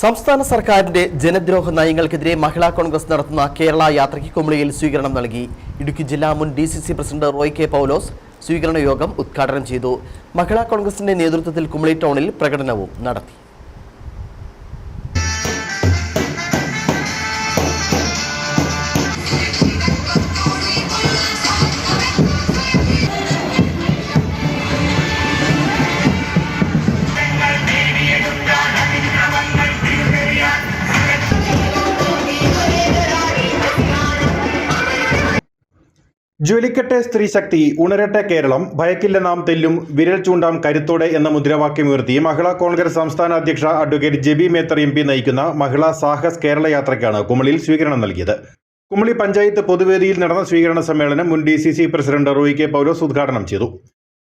സംസ്ഥാന സർക്കാരിന്റെ ജനദ്രോഹ നയങ്ങൾക്കെതിരെ മഹിളാ കോൺഗ്രസ് നടത്തുന്ന കേരള യാത്രയ്ക്ക് കുമളിയിൽ സ്വീകരണം നൽകി. ഇടുക്കി ജില്ലാ മുൻ D C C president Roy K Paulose സ്വീകരണ യോഗം ഉദ്ഘാടനം ചെയ്തു. മഹിളാ കോൺഗ്രസിന്റെ നേതൃത്വത്തിൽ കുമളി ടൗണിൽ പ്രകടനവും നടത്തി. ജ്വലിക്കട്ടെ സ്ത്രീശക്തി ഉണരട്ടെ കേരളം ഭയക്കില്ല നാം തെല്ലും വിരൽ ചൂണ്ടാം കരുത്തോടെ എന്ന മുദ്രാവാക്യമുയർത്തി മഹിളാ കോൺഗ്രസ് സംസ്ഥാന അധ്യക്ഷ advocate Jebi Mather M P നയിക്കുന്ന മഹിളാ സാഹസ് കേരള യാത്രയ്ക്കാണ് കുമളിയിൽ സ്വീകരണം നൽകിയത്. കുമളി പഞ്ചായത്ത് പൊതുവേദിയിൽ നടന്ന സ്വീകരണ സമ്മേളനം മുൻ D C C president Roy K Paulose ഉദ്ഘാടനം ചെയ്തു.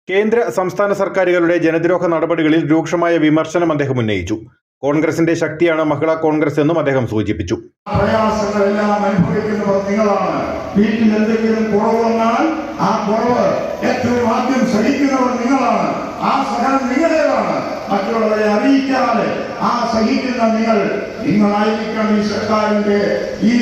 കേന്ദ്ര സംസ്ഥാന സർക്കാരുകളുടെ ജനദ്രോഹ നടപടികളിൽ രൂക്ഷമായ വിമർശനം അദ്ദേഹം ഉന്നയിച്ചു. കോൺഗ്രസിന്റെ ശക്തിയാണ് മഹിളാ കോൺഗ്രസ് എന്നും അദ്ദേഹം സൂചിപ്പിച്ചു. പ്രയാസങ്ങളെല്ലാം അനുഭവിക്കുന്നവർ നിങ്ങളാണ്. വീട്ടിൽ എന്തെങ്കിലും കുറവ് വന്നാൽ ആ കുറവ് ഏറ്റവും ആദ്യം സഹിക്കുന്നവർ നിങ്ങളാണ്. ആ സഹനം നിങ്ങളുടേതാണ്. മറ്റുള്ളവരെ അറിയിക്കാതെ ആ സഹിക്കുന്ന നിങ്ങൾ നിങ്ങളായിരിക്കണം ഈ സർക്കാരിന്റെ ഈ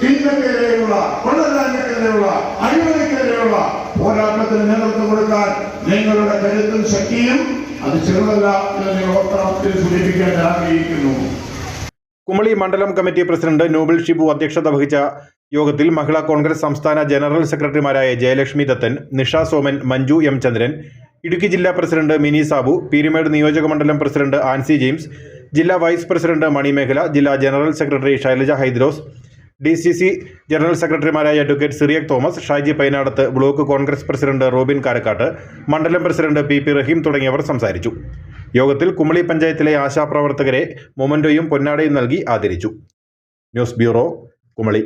തിന്മക്കെതിരെയുള്ള കൊള്ളരാജ്യക്കെതിരെയുള്ള അഴിമതിക്കെതിരെയുള്ള പോരാട്ടത്തിന് നേതൃത്വം കൊടുക്കാൻ നിങ്ങളുടെ കരുത്തും ശക്തിയും അത് ചെറുതല്ല എന്ന് നിങ്ങൾ ഓർക്കണം സൂചിപ്പിക്കാൻ ആഗ്രഹിക്കുന്നു. കുമളി മണ്ഡലം കമ്മിറ്റി പ്രസിഡന്റ് നോബിൾ ഷിബു അധ്യക്ഷത വഹിച്ച യോഗത്തിൽ മഹിളാ കോൺഗ്രസ് സംസ്ഥാന ജനറൽ സെക്രട്ടറിമാരായ ജയലക്ഷ്മി ദത്തൻ നിഷ സോമൻ മഞ്ജു എം ചന്ദ്രൻ ഇടുക്കി ജില്ലാ പ്രസിഡന്റ് മിനി സാബു പീരുമേട് നിയോജക മണ്ഡലം പ്രസിഡന്റ് ആൻസി ജെയിംസ് ജില്ലാ വൈസ് പ്രസിഡന്റ് മണിമേഖല ജില്ലാ general secretary Shailaja Hydrose D C C general സെക്രട്ടറിമാരായ advocate Cyriac Thomas Shaji Painadath block Congress president Robin Karakkatt മണ്ഡലം പ്രസിഡന്റ് പി പി റഹീം തുടങ്ങിയവർ സംസാരിച്ചു. യോഗത്തിൽ കുമളി പഞ്ചായത്തിലെ ആശാപ്രവർത്തകരെ മൊമന്റോയും പൊന്നാടയും നൽകി ആദരിച്ചു. News bureau Kumily.